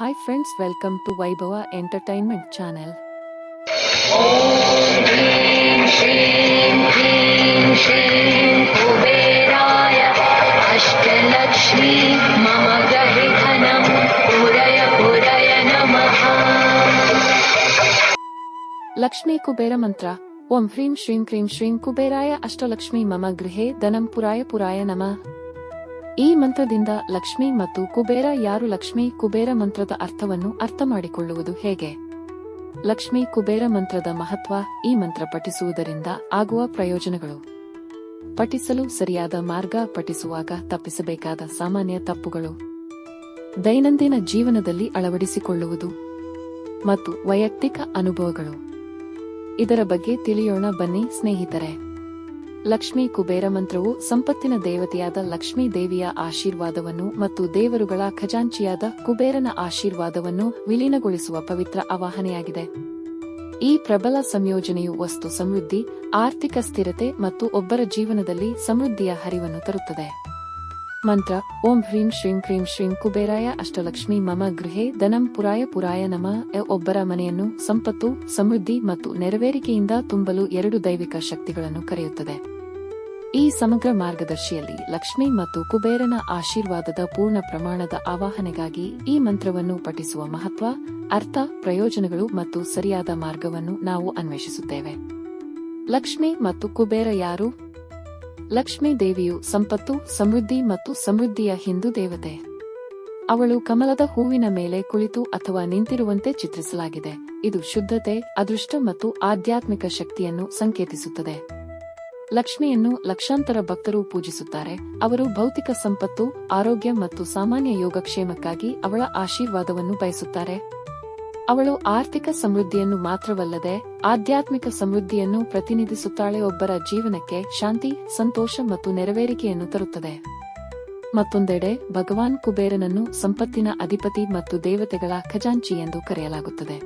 Hi friends welcome to Vaibhava entertainment channel Lakshmi Kuber मंत्र। ओं ह्रीं श्रीं क्रीं श्रीं कुबेराय अष्टलक्ष्मी मम गृहे धनम पुराय पुराय नमः। ಈ ಮಂತ್ರದಿಂದ ಲಕ್ಷ್ಮಿ ಮತ್ತು ಕುಬೇರ ಯಾರು ಲಕ್ಷ್ಮಿ ಕುಬೇರ ಮಂತ್ರದ ಅರ್ಥವನ್ನು ಅರ್ಥ ಮಾಡಿಕೊಳ್ಳುವುದು ಹೇಗೆ? ಲಕ್ಷ್ಮಿ ಕುಬೇರ ಮಂತ್ರದ ಮಹತ್ವ ಈ ಮಂತ್ರ ಪಠಿಸುವುದರಿಂದ ಆಗುವ ಪ್ರಯೋಜನಗಳು? ಪಠಿಸಲು ಸರಿಯಾದ ಮಾರ್ಗ ಪಠಿಸುವಾಗ ತಪ್ಪಿಸಬೇಕಾದ ಸಾಮಾನ್ಯ ತಪ್ಪುಗಳು? ದೈನಂದಿನ ಜೀವನದಲ್ಲಿ ಅಳವಡಿಸಿಕೊಳ್ಳುವುದು ಮತ್ತು ವೈಯಕ್ತಿಕ ಅನುಭವಗಳು? ಇದರ ಬಗ್ಗೆ ತಿಳಿಯೋಣ ಬನ್ನಿ ಸ್ನೇಹಿತರೆ. ಲಕ್ಷ್ಮೀ ಕುಬೇರ ಮಂತ್ರವು ಸಂಪತ್ತಿನ ದೇವತೆಯಾದ ಲಕ್ಷ್ಮೀ ದೇವಿಯ ಆಶೀರ್ವಾದವನ್ನು ಮತ್ತು ದೇವರುಗಳ ಖಜಾಂಚಿಯಾದ ಕುಬೇರನ ಆಶೀರ್ವಾದವನ್ನು ವಿಲೀನಗೊಳಿಸುವ ಪವಿತ್ರ ಆವಾಹನೆಯಾಗಿದೆ. ಈ ಪ್ರಬಲ ಸಂಯೋಜನೆಯು ವಸ್ತು ಸಮೃದ್ಧಿ, ಆರ್ಥಿಕ ಸ್ಥಿರತೆ ಮತ್ತು ಒಬ್ಬರ ಜೀವನದಲ್ಲಿ ಸಮೃದ್ಧಿಯ ಹರಿವನ್ನು ತರುತ್ತದೆ. ಮಂತ್ರ, ಓಂ ಹ್ರೀಂ ಶ್ರೀಂ ಕ್ರೀಂ ಶ್ರೀಂ ಕುಬೇರಾಯ ಅಷ್ಟಲಕ್ಷ್ಮಿ ಮಮ ಗೃಹೇ ಧನಂ ಪುರಾಯ ಪುರಾಯ ನಮ. ಒಬ್ಬರ ಮನೆಯನ್ನು ಸಂಪತ್ತು, ಸಮೃದ್ಧಿ ಮತ್ತು ನೆರವೇರಿಕೆಯಿಂದ ತುಂಬಲು ಎರಡು ದೈವಿಕ ಶಕ್ತಿಗಳನ್ನು ಕರೆಯುತ್ತದೆ. ಈ ಸಮಗ್ರ ಮಾರ್ಗದರ್ಶಿಯಲ್ಲಿ ಲಕ್ಷ್ಮಿ ಮತ್ತು ಕುಬೇರನ ಆಶೀರ್ವಾದದ ಪೂರ್ಣ ಪ್ರಮಾಣದ ಆವಾಹನೆಗಾಗಿ ಈ ಮಂತ್ರವನ್ನು ಪಠಿಸುವ ಮಹತ್ವ, ಅರ್ಥ, ಪ್ರಯೋಜನಗಳು ಮತ್ತು ಸರಿಯಾದ ಮಾರ್ಗವನ್ನು ನಾವು ಅನ್ವೇಷಿಸುತ್ತೇವೆ. ಲಕ್ಷ್ಮಿ ಮತ್ತು ಕುಬೇರ ಯಾರು? ಲಕ್ಷ್ಮೀ ದೇವಿಯು ಸಂಪತ್ತು, ಸಮೃದ್ಧಿ ಮತ್ತು ಸಮೃದ್ಧಿಯ ಹಿಂದೂ ದೇವತೆ. ಅವಳು ಕಮಲದ ಹೂವಿನ ಮೇಲೆ ಕುಳಿತು ಅಥವಾ ನಿಂತಿರುವಂತೆ ಚಿತ್ರಿಸಲಾಗಿದೆ. ಇದು ಶುದ್ಧತೆ, ಅದೃಷ್ಟ ಮತ್ತು ಆಧ್ಯಾತ್ಮಿಕ ಶಕ್ತಿಯನ್ನು ಸಂಕೇತಿಸುತ್ತದೆ. ಲಕ್ಷ್ಮಿಯನ್ನು ಲಕ್ಷಾಂತರ ಭಕ್ತರು ಪೂಜಿಸುತ್ತಾರೆ. ಅವರು ಭೌತಿಕ ಸಂಪತ್ತು, ಆರೋಗ್ಯ ಮತ್ತು ಸಾಮಾನ್ಯ ಯೋಗಕ್ಷೇಮಕ್ಕಾಗಿ ಅವಳ ಆಶೀರ್ವಾದವನ್ನು ಬಯಸುತ್ತಾರೆ. ಅವಳು ಆರ್ಥಿಕ ಸಮೃದ್ಧಿಯನ್ನು ಮಾತ್ರವಲ್ಲದೆ ಆಧ್ಯಾತ್ಮಿಕ ಸಮೃದ್ಧಿಯನ್ನು ಪ್ರತಿನಿಧಿಸುತ್ತಾಳೆ ಒಬ್ಬರ ಜೀವನಕ್ಕೆ ಶಾಂತಿ, ಸಂತೋಷ ಮತ್ತು ನೆರವೇರಿಕೆಯನ್ನು ತರುತ್ತದೆ. ಮತ್ತೊಂದೆಡೆ ಭಗವಾನ್ ಕುಬೇರನನ್ನು ಸಂಪತ್ತಿನ ಅಧಿಪತಿ ಮತ್ತು ದೇವತೆಗಳ ಖಜಾಂಚಿ ಎಂದು ಕರೆಯಲಾಗುತ್ತದೆ.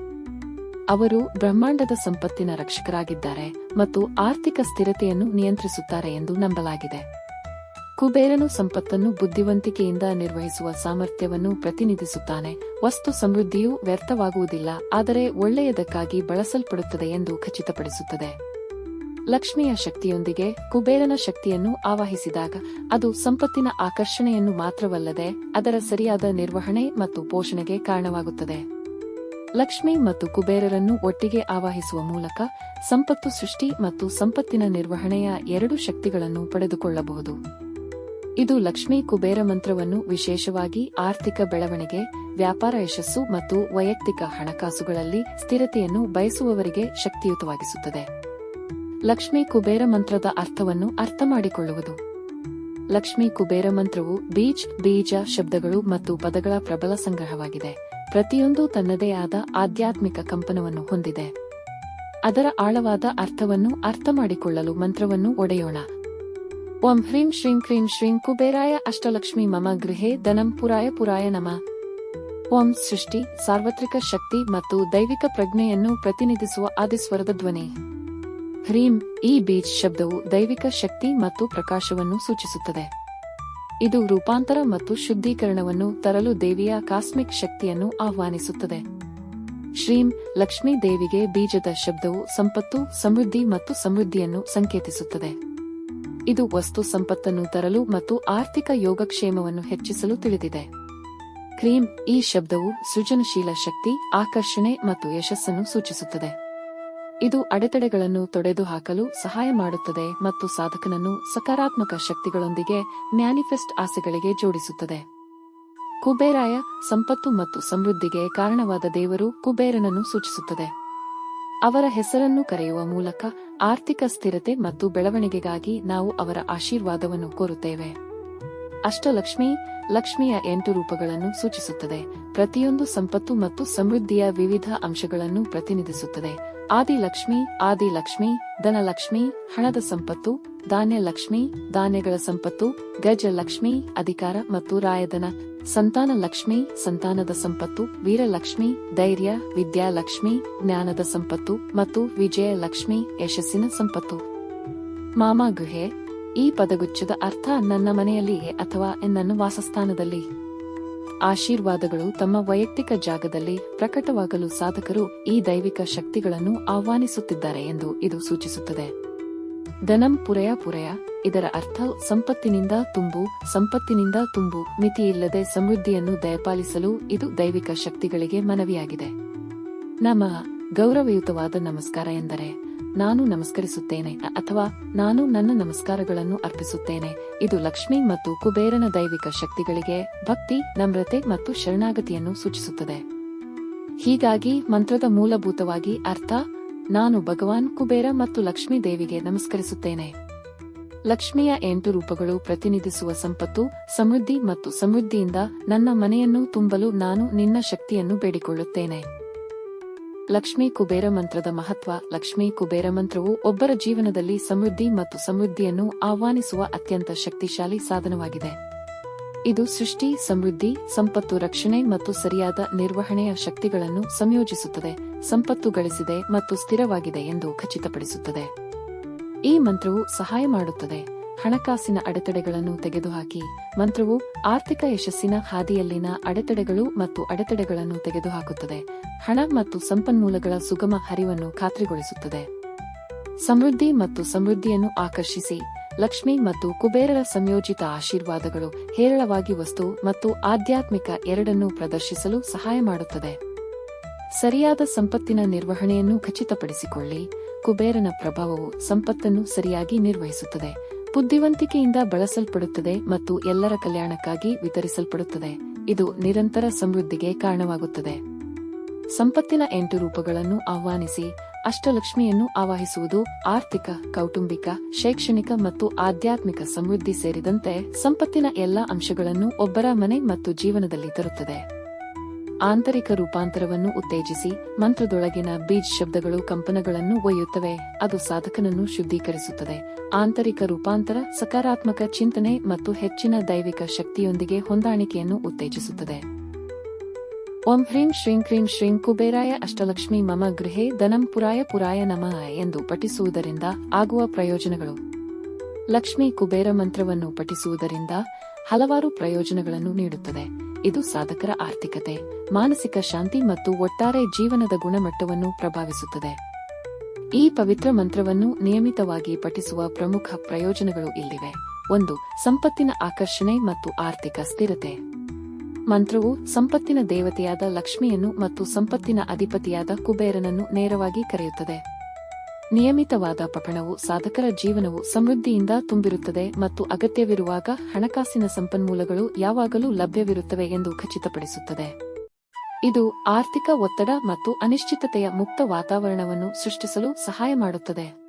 ಅವರು ಬ್ರಹ್ಮಾಂಡದ ಸಂಪತ್ತಿನ ರಕ್ಷಕರಾಗಿದ್ದಾರೆ ಮತ್ತು ಆರ್ಥಿಕ ಸ್ಥಿರತೆಯನ್ನು ನಿಯಂತ್ರಿಸುತ್ತಾರೆ ಎಂದು ನಂಬಲಾಗಿದೆ. ಕುಬೇರನು ಸಂಪತ್ತನ್ನು ಬುದ್ಧಿವಂತಿಕೆಯಿಂದ ನಿರ್ವಹಿಸುವ ಸಾಮರ್ಥ್ಯವನ್ನು ಪ್ರತಿನಿಧಿಸುತ್ತಾನೆ. ವಸ್ತು ಸಮೃದ್ಧಿಯು ವ್ಯರ್ಥವಾಗುವುದಿಲ್ಲ, ಆದರೆ ಒಳ್ಳೆಯದಕ್ಕಾಗಿ ಬಳಸಲ್ಪಡುತ್ತದೆ ಎಂದು ಖಚಿತಪಡಿಸುತ್ತದೆ. ಲಕ್ಷ್ಮಿಯ ಶಕ್ತಿಯೊಂದಿಗೆ ಕುಬೇರನ ಶಕ್ತಿಯನ್ನು ಆವಾಹಿಸಿದಾಗ, ಅದು ಸಂಪತ್ತಿನ ಆಕರ್ಷಣೆಯನ್ನು ಮಾತ್ರವಲ್ಲದೆ ಅದರ ಸರಿಯಾದ ನಿರ್ವಹಣೆ ಮತ್ತು ಪೋಷಣೆಗೆ ಕಾರಣವಾಗುತ್ತದೆ. ಲಕ್ಷ್ಮಿ ಮತ್ತು ಕುಬೇರರನ್ನು ಒಟ್ಟಿಗೆ ಆವಾಹಿಸುವ ಮೂಲಕ ಸಂಪತ್ತು ಸೃಷ್ಟಿ ಮತ್ತು ಸಂಪತ್ತಿನ ನಿರ್ವಹಣೆಯ ಎರಡು ಶಕ್ತಿಗಳನ್ನು ಪಡೆದುಕೊಳ್ಳಬಹುದು. ಇದು ಲಕ್ಷ್ಮೀ ಕುಬೇರ ಮಂತ್ರವನ್ನು ವಿಶೇಷವಾಗಿ ಆರ್ಥಿಕ ಬೆಳವಣಿಗೆ, ವ್ಯಾಪಾರ ಯಶಸ್ಸು ಮತ್ತು ವೈಯಕ್ತಿಕ ಹಣಕಾಸುಗಳಲ್ಲಿ ಸ್ಥಿರತೆಯನ್ನು ಬಯಸುವವರಿಗೆ ಶಕ್ತಿಯುತವಾಗಿಸುತ್ತದೆ. ಲಕ್ಷ್ಮೀ ಕುಬೇರ ಮಂತ್ರದ ಅರ್ಥವನ್ನು ಅರ್ಥ ಮಾಡಿಕೊಳ್ಳುವುದು ಲಕ್ಷ್ಮೀ ಕುಬೇರ ಮಂತ್ರವು ಬೀಜ್, ಬೀಜ ಶಬ್ದಗಳು ಮತ್ತು ಪದಗಳ ಪ್ರಬಲ ಸಂಗ್ರಹವಾಗಿದೆ. ಪ್ರತಿಯೊಂದು ತನ್ನದೇ ಆದ ಆಧ್ಯಾತ್ಮಿಕ ಕಂಪನವನ್ನು ಹೊಂದಿದೆ. ಅದರ ಆಳವಾದ ಅರ್ಥವನ್ನು ಅರ್ಥ ಮಾಡಿಕೊಳ್ಳಲು ಮಂತ್ರವನ್ನು ಒಡೆಯೋಣ. ಓಂ ಹ್ರೀಂ ಶ್ರೀಂ ಕ್ರೀಂ ಶ್ರೀಂ ಕುಬೇರಾಯ ಅಷ್ಟಲಕ್ಷ್ಮಿ ಮಮ ಗೃಹೇ ಧನಂ ಪುರಾಯ ಪುರಾಯ ನಮ. ಓಂ ಸೃಷ್ಟಿ, ಸಾರ್ವತ್ರಿಕ ಶಕ್ತಿ ಮತ್ತು ದೈವಿಕ ಪ್ರಜ್ಞೆಯನ್ನು ಪ್ರತಿನಿಧಿಸುವ ಆದಿಸ್ವರದ ಧ್ವನಿ. ಹ್ರೀಂ, ಈ ಬೀಜ್ ಶಬ್ದವು ದೈವಿಕ ಶಕ್ತಿ ಮತ್ತು ಪ್ರಕಾಶವನ್ನು ಸೂಚಿಸುತ್ತದೆ. ಇದು ರೂಪಾಂತರ ಮತ್ತು ಶುದ್ಧೀಕರಣವನ್ನು ತರಲು ದೇವಿಯ ಕಾಸ್ಮಿಕ್ ಶಕ್ತಿಯನ್ನು ಆಹ್ವಾನಿಸುತ್ತದೆ. ಶ್ರೀಂ, ಲಕ್ಷ್ಮೀ ದೇವಿಗೆ ಬೀಜದ ಶಬ್ದವು ಸಂಪತ್ತು, ಸಮೃದ್ಧಿ ಮತ್ತು ಸಮೃದ್ಧಿಯನ್ನು ಸಂಕೇತಿಸುತ್ತದೆ. ಇದು ವಸ್ತು ಸಂಪತ್ತನ್ನು ತರಲು ಮತ್ತು ಆರ್ಥಿಕ ಯೋಗಕ್ಷೇಮವನ್ನು ಹೆಚ್ಚಿಸಲು ತಿಳಿದಿದೆ. ಕ್ರೀಮ್, ಈ ಶಬ್ದವು ಸೃಜನಶೀಲ ಶಕ್ತಿ, ಆಕರ್ಷಣೆ ಮತ್ತು ಯಶಸ್ಸನ್ನು ಸೂಚಿಸುತ್ತದೆ. ಇದು ಅಡೆತಡೆಗಳನ್ನು ತೊಡೆದುಹಾಕಲು ಸಹಾಯ ಮಾಡುತ್ತದೆ ಮತ್ತು ಸಾಧಕನನ್ನು ಸಕಾರಾತ್ಮಕ ಶಕ್ತಿಗಳೊಂದಿಗೆ ಮ್ಯಾನಿಫೆಸ್ಟ್ ಆಸೆಗಳಿಗೆ ಜೋಡಿಸುತ್ತದೆ. ಕುಬೇರಾಯ, ಸಂಪತ್ತು ಮತ್ತು ಸಮೃದ್ಧಿಗೆ ಕಾರಣವಾದ ದೇವರು ಕುಬೇರನನ್ನು ಸೂಚಿಸುತ್ತದೆ. ಅವರ ಹೆಸರನ್ನು ಕರೆಯುವ ಮೂಲಕ ಆರ್ಥಿಕ ಸ್ಥಿರತೆ ಮತ್ತು ಬೆಳವಣಿಗೆಗಾಗಿ ನಾವು ಅವರ ಆಶೀರ್ವಾದವನ್ನು ಕೋರುತ್ತೇವೆ. ಅಷ್ಟಲಕ್ಷ್ಮಿ, ಲಕ್ಷ್ಮಿಯ ಎಂಟು ರೂಪಗಳನ್ನು ಸೂಚಿಸುತ್ತದೆ. ಪ್ರತಿಯೊಂದು ಸಂಪತ್ತು ಮತ್ತು ಸಮೃದ್ಧಿಯ ವಿವಿಧ ಅಂಶಗಳನ್ನು ಪ್ರತಿನಿಧಿಸುತ್ತದೆ. ಆದಿಲಕ್ಷ್ಮಿ ಆದಿಲಕ್ಷ್ಮಿ, ಧನಲಕ್ಷ್ಮಿ, ಹಣದ ಸಂಪತ್ತು ಧಾನ್ಯ ಲಕ್ಷ್ಮಿ, ಧಾನ್ಯಗಳ ಸಂಪತ್ತು, ಗಜ ಲಕ್ಷ್ಮಿ, ಅಧಿಕಾರ ಮತ್ತು ರಾಯಧನ, ಸಂತಾನ ಲಕ್ಷ್ಮಿ, ಸಂತಾನದ ಸಂಪತ್ತು ವೀರಲಕ್ಷ್ಮಿ ಧೈರ್ಯ ವಿದ್ಯಾಲಕ್ಷ್ಮಿ ಜ್ಞಾನದ ಸಂಪತ್ತು ಮತ್ತು ವಿಜಯ ಲಕ್ಷ್ಮಿ, ಯಶಸ್ಸಿನ ಸಂಪತ್ತು. ಮಾಮ ಗುಹೆ, ಈ ಪದಗುಚ್ಛದ ಅರ್ಥ ನನ್ನ ಮನೆಯಲ್ಲಿ ಅಥವಾ ನನ್ನ ವಾಸಸ್ಥಾನದಲ್ಲಿ. ಆಶೀರ್ವಾದಗಳು ತಮ್ಮ ವೈಯಕ್ತಿಕ ಜಾಗದಲ್ಲಿ ಪ್ರಕಟವಾಗಲು ಸಾಧಕರು ಈ ದೈವಿಕ ಶಕ್ತಿಗಳನ್ನು ಆಹ್ವಾನಿಸುತ್ತಿದ್ದಾರೆ ಎಂದು ಇದು ಸೂಚಿಸುತ್ತದೆ. ಧನಂ ಪುರಯ ಪುರಯ, ಇದರ ಅರ್ಥ ಸಂಪತ್ತಿನಿಂದ ತುಂಬು ಸಂಪತ್ತಿನಿಂದ ತುಂಬು, ಮಿತಿಯಿಲ್ಲದೆ ಸಮೃದ್ಧಿಯನ್ನು ದಯಪಾಲಿಸಲು ಇದು ದೈವಿಕ ಶಕ್ತಿಗಳಿಗೆ ಮನವಿಯಾಗಿದೆ. ನಮ್ಮ ಗೌರವಯುತವಾದ ನಮಸ್ಕಾರ ಎಂದರೆ, ನಾನು ನಮಸ್ಕರಿಸುತ್ತೇನೆ ಅಥವಾ ನಾನು ನನ್ನ ನಮಸ್ಕಾರಗಳನ್ನು ಅರ್ಪಿಸುತ್ತೇನೆ. ಇದು ಲಕ್ಷ್ಮಿ ಮತ್ತು ಕುಬೇರನ ದೈವಿಕ ಶಕ್ತಿಗಳಿಗೆ ಭಕ್ತಿ, ನಮ್ರತೆ ಮತ್ತು ಶರಣಾಗತಿಯನ್ನು ಸೂಚಿಸುತ್ತದೆ. ಹೀಗಾಗಿ ಮಂತ್ರದ ಮೂಲಭೂತವಾಗಿ ಅರ್ಥ ನಾನು ಭಗವಾನ್ ಕುಬೇರ ಮತ್ತು ಲಕ್ಷ್ಮೀ ದೇವಿಗೆ ನಮಸ್ಕರಿಸುತ್ತೇನೆ. ಲಕ್ಷ್ಮಿಯ ಎಂಟು ರೂಪಗಳು ಪ್ರತಿನಿಧಿಸುವ ಸಂಪತ್ತು, ಸಮೃದ್ಧಿ ಮತ್ತು ಸಮೃದ್ಧಿಯಿಂದ ನನ್ನ ಮನೆಯನ್ನು ತುಂಬಲು ನಾನು ನಿನ್ನ ಶಕ್ತಿಯನ್ನು ಬೇಡಿಕೊಳ್ಳುತ್ತೇನೆ. ಲಕ್ಷ್ಮೀ ಕುಬೇರ ಮಂತ್ರದ ಮಹತ್ವ, ಲಕ್ಷ್ಮೀ ಕುಬೇರ ಮಂತ್ರವು ಒಬ್ಬರ ಜೀವನದಲ್ಲಿ ಸಮೃದ್ಧಿ ಮತ್ತು ಸಮೃದ್ಧಿಯನ್ನು ಆಹ್ವಾನಿಸುವ ಅತ್ಯಂತ ಶಕ್ತಿಶಾಲಿ ಸಾಧನವಾಗಿದೆ. ಇದು ಸೃಷ್ಟಿ, ಸಮೃದ್ಧಿ, ಸಂಪತ್ತು ರಕ್ಷಣೆ ಮತ್ತು ಸರಿಯಾದ ನಿರ್ವಹಣೆಯ ಶಕ್ತಿಗಳನ್ನು ಸಂಯೋಜಿಸುತ್ತದೆ, ಸಂಪತ್ತು ಗಳಿಸಿದೆ ಮತ್ತು ಸ್ಥಿರವಾಗಿದೆ ಎಂದು ಖಚಿತಪಡಿಸುತ್ತದೆ. ಈ ಮಂತ್ರವು ಸಹಾಯ ಮಾಡುತ್ತದೆ. ಹಣಕಾಸಿನ ಅಡೆತಡೆಗಳನ್ನು ತೆಗೆದುಹಾಕಿ, ಮಂತ್ರವು ಆರ್ಥಿಕ ಯಶಸ್ಸಿನ ಹಾದಿಯಲ್ಲಿನ ಅಡೆತಡೆಗಳು ಮತ್ತು ಅಡೆತಡೆಗಳನ್ನು ತೆಗೆದುಹಾಕುತ್ತದೆ. ಹಣ ಮತ್ತು ಸಂಪನ್ಮೂಲಗಳ ಸುಗಮ ಹರಿವನ್ನು ಖಾತ್ರಿಗೊಳಿಸುತ್ತದೆ. ಸಮೃದ್ಧಿ ಮತ್ತು ಸಮೃದ್ಧಿಯನ್ನು ಆಕರ್ಷಿಸಿ ಲಕ್ಷ್ಮಿ ಮತ್ತು ಕುಬೇರರ ಸಂಯೋಜಿತ ಆಶೀರ್ವಾದಗಳು ಹೇರಳವಾಗಿ ವಸ್ತು ಮತ್ತು ಆಧ್ಯಾತ್ಮಿಕ ಎರಡನ್ನೂ ಪ್ರದರ್ಶಿಸಲು ಸಹಾಯ ಮಾಡುತ್ತದೆ. ಸರಿಯಾದ ಸಂಪತ್ತಿನ ನಿರ್ವಹಣೆಯನ್ನು ಖಚಿತಪಡಿಸಿಕೊಳ್ಳಿ. ಕುಬೇರನ ಪ್ರಭಾವವು ಸಂಪತ್ತನ್ನು ಸರಿಯಾಗಿ ನಿರ್ವಹಿಸುತ್ತದೆ. ಬುದ್ಧಿವಂತಿಕೆಯಿಂದ ಬಳಸಲ್ಪಡುತ್ತದೆ ಮತ್ತು ಎಲ್ಲರ ಕಲ್ಯಾಣಕ್ಕಾಗಿ ವಿತರಿಸಲ್ಪಡುತ್ತದೆ. ಇದು ನಿರಂತರ ಸಮೃದ್ಧಿಗೆ ಕಾರಣವಾಗುತ್ತದೆ. ಸಂಪತ್ತಿನ ಎಂಟು ರೂಪಗಳನ್ನು ಆಹ್ವಾನಿಸಿ, ಅಷ್ಟಲಕ್ಷ್ಮಿಯನ್ನು ಆವಾಹಿಸುವುದು ಆರ್ಥಿಕ, ಕೌಟುಂಬಿಕ, ಶೈಕ್ಷಣಿಕ ಮತ್ತು ಆಧ್ಯಾತ್ಮಿಕ ಸಮೃದ್ಧಿ ಸೇರಿದಂತೆ ಸಂಪತ್ತಿನ ಎಲ್ಲಾ ಅಂಶಗಳನ್ನು ಒಬ್ಬರ ಮನೆ ಮತ್ತು ಜೀವನದಲ್ಲಿ ತರುತ್ತದೆ. ಆಂತರಿಕ ರೂಪಾಂತರವನ್ನು ಉತ್ತೇಜಿಸಿ, ಮಂತ್ರದೊಳಗಿನ ಬೀಜ್ ಶಬ್ದಗಳು ಕಂಪನಗಳನ್ನು ಒಯ್ಯುತ್ತವೆ, ಅದು ಸಾಧಕನನ್ನು ಶುದ್ಧೀಕರಿಸುತ್ತದೆ. ಆಂತರಿಕ ರೂಪಾಂತರ ಸಕಾರಾತ್ಮಕ ಚಿಂತನೆ ಮತ್ತು ಹೆಚ್ಚಿನ ದೈವಿಕ ಶಕ್ತಿಯೊಂದಿಗೆ ಹೊಂದಾಣಿಕೆಯನ್ನು ಉತ್ತೇಜಿಸುತ್ತದೆ. ಓಂ ಹ್ರೀಂ ಶ್ರೀಂ ಕ್ರೀಂ ಶ್ರೀಂ ಕುಬೇರಾಯ ಅಷ್ಟಲಕ್ಷ್ಮಿ ಮಮ ಗೃಹೆ ಧನಂ ಪುರಾಯ ಪುರಾಯ ನಮಃ ಎಂದು ಪಠಿಸುವುದರಿಂದ ಆಗುವ ಪ್ರಯೋಜನಗಳು. ಲಕ್ಷ್ಮಿ ಕುಬೇರ ಮಂತ್ರವನ್ನು ಪಠಿಸುವುದರಿಂದ ಹಲವಾರು ಪ್ರಯೋಜನಗಳನ್ನು ನೀಡುತ್ತದೆ. ಇದು ಸಾಧಕರ ಆರ್ಥಿಕತೆ, ಮಾನಸಿಕ ಶಾಂತಿ ಮತ್ತು ಒಟ್ಟಾರೆ ಜೀವನದ ಗುಣಮಟ್ಟವನ್ನು ಪ್ರಭಾವಿಸುತ್ತದೆ. ಈ ಪವಿತ್ರ ಮಂತ್ರವನ್ನು ನಿಯಮಿತವಾಗಿ ಪಠಿಸುವ ಪ್ರಮುಖ ಪ್ರಯೋಜನಗಳು ಇಲ್ಲಿವೆ. ಒಂದು, ಸಂಪತ್ತಿನ ಆಕರ್ಷಣೆ ಮತ್ತು ಆರ್ಥಿಕ ಸ್ಥಿರತೆ. ಮಂತ್ರವು ಸಂಪತ್ತಿನ ದೇವತೆಯಾದ ಲಕ್ಷ್ಮಿಯನ್ನು ಮತ್ತು ಸಂಪತ್ತಿನ ಅಧಿಪತಿಯಾದ ಕುಬೇರನನ್ನು ನೇರವಾಗಿ ಕರೆಯುತ್ತದೆ. ನಿಯಮಿತವಾದ ಪಠಣವು ಸಾಧಕರ ಜೀವನವು ಸಮೃದ್ಧಿಯಿಂದ ತುಂಬಿರುತ್ತದೆ ಮತ್ತು ಅಗತ್ಯವಿರುವಾಗ ಹಣಕಾಸಿನ ಸಂಪನ್ಮೂಲಗಳು ಯಾವಾಗಲೂ ಲಭ್ಯವಿರುತ್ತವೆ ಎಂದು ಖಚಿತಪಡಿಸುತ್ತದೆ. ಇದು ಆರ್ಥಿಕ ಒತ್ತಡ ಮತ್ತು ಅನಿಶ್ಚಿತತೆಯ ಮುಕ್ತ ವಾತಾವರಣವನ್ನು ಸೃಷ್ಟಿಸಲು ಸಹಾಯ ಮಾಡುತ್ತದೆ.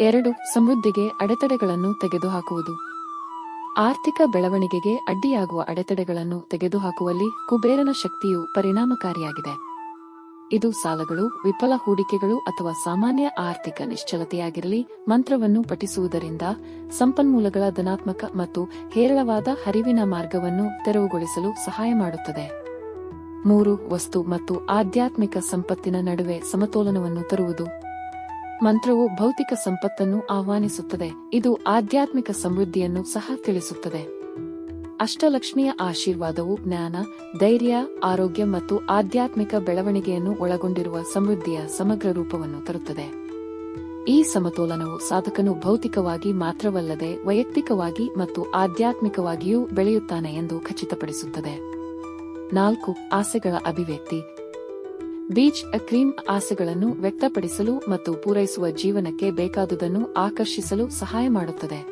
ಎರಡು, ಸಮೃದ್ಧಿಗೆ ಅಡೆತಡೆಗಳನ್ನು ತೆಗೆದುಹಾಕುವುದು. ಆರ್ಥಿಕ ಬೆಳವಣಿಗೆಗೆ ಅಡ್ಡಿಯಾಗುವ ಅಡೆತಡೆಗಳನ್ನು ತೆಗೆದುಹಾಕುವಲ್ಲಿ ಕುಬೇರನ ಶಕ್ತಿಯು ಪರಿಣಾಮಕಾರಿಯಾಗಿದೆ. ಇದು ಸಾಲಗಳು, ವಿಫಲ ಹೂಡಿಕೆಗಳು ಅಥವಾ ಸಾಮಾನ್ಯ ಆರ್ಥಿಕ ನಿಶ್ಚಲತೆಯಾಗಿರಲಿ, ಮಂತ್ರವನ್ನು ಪಠಿಸುವುದರಿಂದ ಸಂಪನ್ಮೂಲಗಳ ಧನಾತ್ಮಕ ಮತ್ತು ಹೇರಳವಾದ ಹರಿವಿನ ಮಾರ್ಗವನ್ನು ತೆರವುಗೊಳಿಸಲು ಸಹಾಯ ಮಾಡುತ್ತದೆ. ಮೂರು, ವಸ್ತು ಮತ್ತು ಆಧ್ಯಾತ್ಮಿಕ ಸಂಪತ್ತಿನ ನಡುವೆ ಸಮತೋಲನವನ್ನು ತರುವುದು. ಮಂತ್ರವು ಭೌತಿಕ ಸಂಪತ್ತನ್ನು ಆಹ್ವಾನಿಸುತ್ತದೆ. ಇದು ಆಧ್ಯಾತ್ಮಿಕ ಸಮೃದ್ಧಿಯನ್ನು ಸಹ ತಿಳಿಸುತ್ತದೆ. ಅಷ್ಟಲಕ್ಷ್ಮಿಯ ಆಶೀರ್ವಾದವು ಜ್ಞಾನ, ಧೈರ್ಯ, ಆರೋಗ್ಯ ಮತ್ತು ಆಧ್ಯಾತ್ಮಿಕ ಬೆಳವಣಿಗೆಯನ್ನು ಒಳಗೊಂಡಿರುವ ಸಮೃದ್ಧಿಯ ಸಮಗ್ರ ರೂಪವನ್ನು ತರುತ್ತದೆ. ಈ ಸಮತೋಲನವು ಸಾಧಕನು ಭೌತಿಕವಾಗಿ ಮಾತ್ರವಲ್ಲದೆ ವೈಯಕ್ತಿಕವಾಗಿ ಮತ್ತು ಆಧ್ಯಾತ್ಮಿಕವಾಗಿಯೂ ಬೆಳೆಯುತ್ತಾನೆ ಎಂದು ಖಚಿತಪಡಿಸುತ್ತದೆ. ನಾಲ್ಕು, ಆಸೆಗಳ ಅಭಿವ್ಯಕ್ತಿ. ಬೀಚ್ ಕ್ರೀಮ್ ಆಸೆಗಳನ್ನು ವ್ಯಕ್ತಪಡಿಸಲು ಮತ್ತು ಪೂರೈಸುವ ಜೀವನಕ್ಕೆ ಬೇಕಾದುದನ್ನು ಆಕರ್ಷಿಸಲು ಸಹಾಯ ಮಾಡುತ್ತದೆ.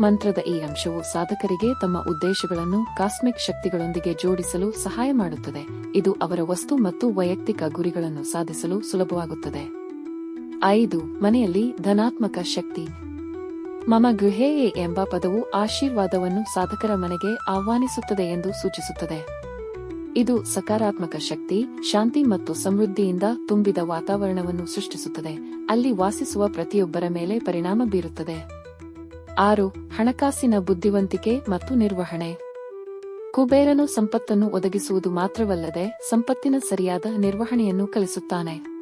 ಮಂತ್ರದ ಈ ಅಂಶವು ಸಾಧಕರಿಗೆ ತಮ್ಮ ಉದ್ದೇಶಗಳನ್ನು, ಕಾಸ್ಮಿಕ್ ಶಕ್ತಿಗಳೊಂದಿಗೆ ಜೋಡಿಸಲು ಸಹಾಯ ಮಾಡುತ್ತದೆ. ಇದು ಅವರ ವಸ್ತು ಮತ್ತು ವೈಯಕ್ತಿಕ ಗುರಿಗಳನ್ನು ಸಾಧಿಸಲು ಸುಲಭವಾಗುತ್ತದೆ. ಐದು, ಮನೆಯಲ್ಲಿ ಧನಾತ್ಮಕ ಶಕ್ತಿ. ಮಮ ಗೃಹೇಯೇ ಎಂಬ ಪದವು ಆಶೀರ್ವಾದವನ್ನು ಸಾಧಕರ ಮನೆಗೆ ಆಹ್ವಾನಿಸುತ್ತದೆ ಎಂದು ಸೂಚಿಸುತ್ತದೆ. ಇದು ಸಕಾರಾತ್ಮಕ ಶಕ್ತಿ, ಶಾಂತಿ ಮತ್ತು ಸಮೃದ್ಧಿಯಿಂದ ತುಂಬಿದ ವಾತಾವರಣವನ್ನು ಸೃಷ್ಟಿಸುತ್ತದೆ. ಅಲ್ಲಿ ವಾಸಿಸುವ ಪ್ರತಿಯೊಬ್ಬರ ಮೇಲೆ ಪರಿಣಾಮ ಬೀರುತ್ತದೆ. ಆರು, ಹಣಕಾಸಿನ ಬುದ್ಧಿವಂತಿಕೆ ಮತ್ತು ನಿರ್ವಹಣೆ. ಕುಬೇರನು ಸಂಪತ್ತನ್ನು ಒದಗಿಸುವುದು ಮಾತ್ರವಲ್ಲದೆ ಸಂಪತ್ತಿನ ಸರಿಯಾದ ನಿರ್ವಹಣೆಯನ್ನು ಕಲಿಸುತ್ತಾನೆ.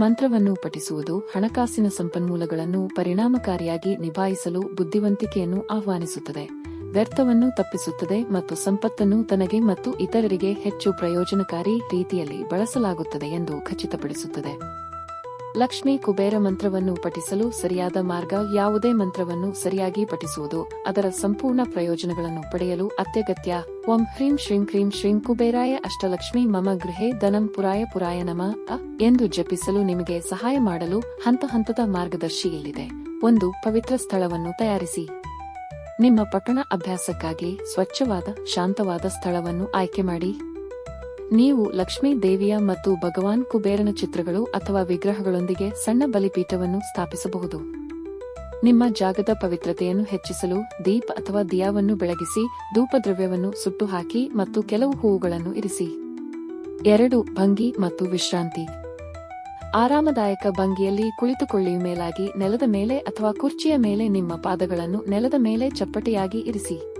ಮಂತ್ರವನ್ನು ಪಠಿಸುವುದು ಹಣಕಾಸಿನ ಸಂಪನ್ಮೂಲಗಳನ್ನು ಪರಿಣಾಮಕಾರಿಯಾಗಿ ನಿಭಾಯಿಸಲು ಬುದ್ಧಿವಂತಿಕೆಯನ್ನು ಆಹ್ವಾನಿಸುತ್ತದೆ. ವ್ಯರ್ಥವನ್ನು ತಪ್ಪಿಸುತ್ತದೆ ಮತ್ತು ಸಂಪತ್ತನ್ನು ತನಗೆ ಮತ್ತು ಇತರರಿಗೆ ಹೆಚ್ಚು ಪ್ರಯೋಜನಕಾರಿ ರೀತಿಯಲ್ಲಿ ಬಳಸಲಾಗುತ್ತದೆ ಎಂದು ಖಚಿತಪಡಿಸುತ್ತದೆ. ಲಕ್ಷ್ಮಿ ಕುಬೇರ ಮಂತ್ರವನ್ನು ಪಠಿಸಲು ಸರಿಯಾದ ಮಾರ್ಗ ಯಾವುದೇ ಮಂತ್ರವನ್ನು ಸರಿಯಾಗಿ ಪಠಿಸುವುದು, ಅದರ ಸಂಪೂರ್ಣ ಪ್ರಯೋಜನಗಳನ್ನು ಪಡೆಯಲು ಅತ್ಯಗತ್ಯ. ಓಂ ಹ್ರೀಂ ಶ್ರೀಂ ಕ್ರೀಂ ಶ್ರೀಂ ಕುಬೇರಾಯ ಅಷ್ಟಲಕ್ಷ್ಮಿ ಮಮ ಗೃಹೆ ಧನಂ ಪುರಾಯ ಪುರಾಯ ನಮ ಅ ಎಂದು ಜಪಿಸಲು ನಿಮಗೆ ಸಹಾಯ ಮಾಡಲು ಹಂತ ಹಂತದ ಮಾರ್ಗದರ್ಶಿ ಇಲ್ಲಿದೆ ಒಂದು ಪವಿತ್ರ ಸ್ಥಳವನ್ನು ತಯಾರಿಸಿ. ನಿಮ್ಮ ಪಠಣ ಅಭ್ಯಾಸಕ್ಕಾಗಿ ಸ್ವಚ್ಛವಾದ, ಶಾಂತವಾದ ಸ್ಥಳವನ್ನು ಆಯ್ಕೆ ಮಾಡಿ. ನೀವು ಲಕ್ಷ್ಮೀ ದೇವಿಯ ಮತ್ತು ಭಗವಾನ್ ಕುಬೇರನ ಚಿತ್ರಗಳು ಅಥವಾ ವಿಗ್ರಹಗಳೊಂದಿಗೆ ಸಣ್ಣ ಬಲಿಪೀಠವನ್ನು ಸ್ಥಾಪಿಸಬಹುದು. ನಿಮ್ಮ ಜಾಗದ ಪವಿತ್ರತೆಯನ್ನು ಹೆಚ್ಚಿಸಲು ದೀಪ್ ಅಥವಾ ದಿಯಾವನ್ನು ಬೆಳಗಿಸಿ, ಧೂಪದ್ರವ್ಯವನ್ನು ಸುಟ್ಟು ಹಾಕಿ ಮತ್ತು ಕೆಲವು ಹೂವುಗಳನ್ನು ಇರಿಸಿ. ಎರಡು, ಭಂಗಿ ಮತ್ತು ವಿಶ್ರಾಂತಿ. ಆರಾಮದಾಯಕ ಭಂಗಿಯಲ್ಲಿ ಕುಳಿತುಕೊಳ್ಳಿ. ಮೇಲಾಗಿ ನೆಲದ ಮೇಲೆ ಅಥವಾ ಕುರ್ಚಿಯ ಮೇಲೆ ನಿಮ್ಮ ಪಾದಗಳನ್ನು ನೆಲದ ಮೇಲೆ ಚಪ್ಪಟೆಯಾಗಿ ಇರಿಸಿ.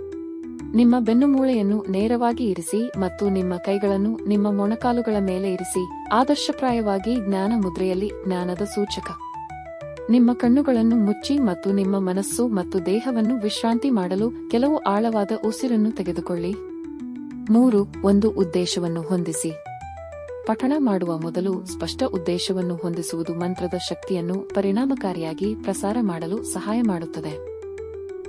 ನಿಮ್ಮ ಬೆನ್ನುಮೂಳೆಯನ್ನು ನೇರವಾಗಿ ಇರಿಸಿ ಮತ್ತು ನಿಮ್ಮ ಕೈಗಳನ್ನು ನಿಮ್ಮ ಮೊಣಕಾಲುಗಳ ಮೇಲೆ ಇರಿಸಿ. ಆದರ್ಶಪ್ರಾಯವಾಗಿ ಜ್ಞಾನ ಮುದ್ರೆಯಲ್ಲಿ ಜ್ಞಾನದ ಸೂಚಕ. ನಿಮ್ಮ ಕಣ್ಣುಗಳನ್ನು ಮುಚ್ಚಿ ಮತ್ತು ನಿಮ್ಮ ಮನಸ್ಸು ಮತ್ತು ದೇಹವನ್ನು ವಿಶ್ರಾಂತಿ ಮಾಡಲು ಕೆಲವು ಆಳವಾದ ಉಸಿರನ್ನು ತೆಗೆದುಕೊಳ್ಳಿ. ಮೂರು, ಒಂದು ಉದ್ದೇಶವನ್ನು ಹೊಂದಿಸಿ. ಪಠಣ ಮಾಡುವ ಮೊದಲು ಸ್ಪಷ್ಟ ಉದ್ದೇಶವನ್ನು ಹೊಂದಿಸುವುದು ಮಂತ್ರದ ಶಕ್ತಿಯನ್ನು ಪರಿಣಾಮಕಾರಿಯಾಗಿ ಪ್ರಸಾರ ಮಾಡಲು ಸಹಾಯ ಮಾಡುತ್ತದೆ.